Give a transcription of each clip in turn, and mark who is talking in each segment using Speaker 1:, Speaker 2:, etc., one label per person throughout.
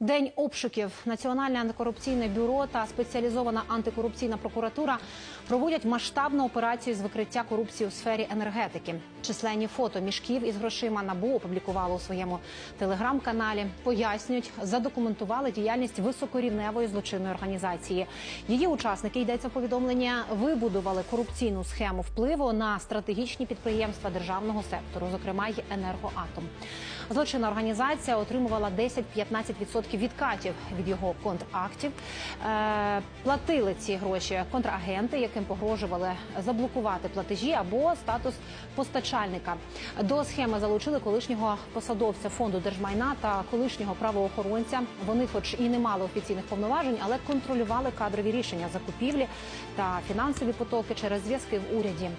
Speaker 1: День обшуків Національне антикорупційне бюро та спеціалізована антикорупційна прокуратура проводять масштабну операцію з викриття корупції у сфері енергетики. Численні фото мішків із грошима набу опублікували у своєму телеграм-каналі. Пояснюють, задокументували діяльність високорівневої злочинної організації. Її учасники йдеться в повідомлення, вибудували корупційну схему впливу на стратегічні підприємства державного сектору, зокрема й енергоатом. Злочинна організація отримувала 10-15% відкатів від його контрактів. Е, платили ці гроші контрагенти, яким погрожували заблокувати платежі або статус постачальника. До схеми залучили колишнього посадовця фонду держмайна та колишнього правоохоронця. Вони, хоч і не мали офіційних повноважень, але контролювали кадрові рішення закупівлі та фінансові потоки через зв'язки в уряді.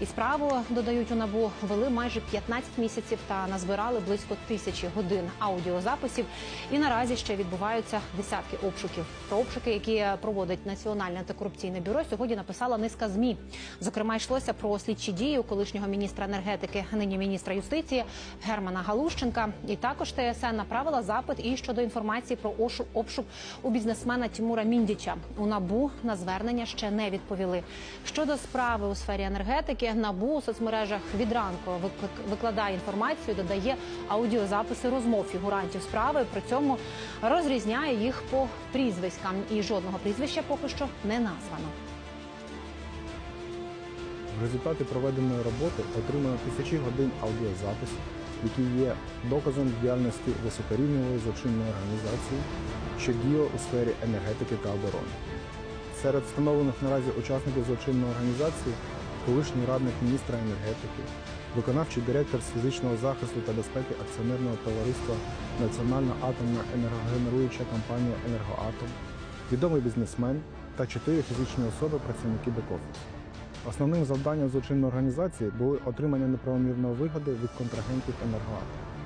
Speaker 1: І справу додають у набу вели майже 15 місяців та назбирали близько тисячі годин аудіозаписів. І наразі ще відбуваються десятки обшуків. Про обшуки, які проводить Національне антикорупційне бюро, сьогодні написала низка змі. Зокрема, йшлося про слідчі дії у колишнього міністра енергетики, нині міністра юстиції Германа Галущенка. І також ТСН направила запит і щодо інформації про обшук у бізнесмена Тімура Міндіча. У набу на звернення ще не відповіли. Щодо справи у сфері енергетики, набу у соцмережах від ранку виклик- викладає інформацію, додає аудіозаписи розмов фігурантів справи. При цьому розрізняє їх по прізвиськам, і жодного прізвища поки що не названо.
Speaker 2: В результаті проведеної роботи отримано тисячі годин аудіозаписів, які є доказом діяльності високорівневої злочинної організації, що діє у сфері енергетики та оборони. Серед встановлених наразі учасників злочинної організації колишній радник міністра енергетики, виконавчий директор з фізичного захисту та безпеки акціонерного товариства Національна атомна енергогенеруюча компанія Енергоатом, відомий бізнесмен та чотири фізичні особи працівники бек-офісу. Основним завданням злочинної організації були отримання неправомірної вигоди від контрагентів енергоатому.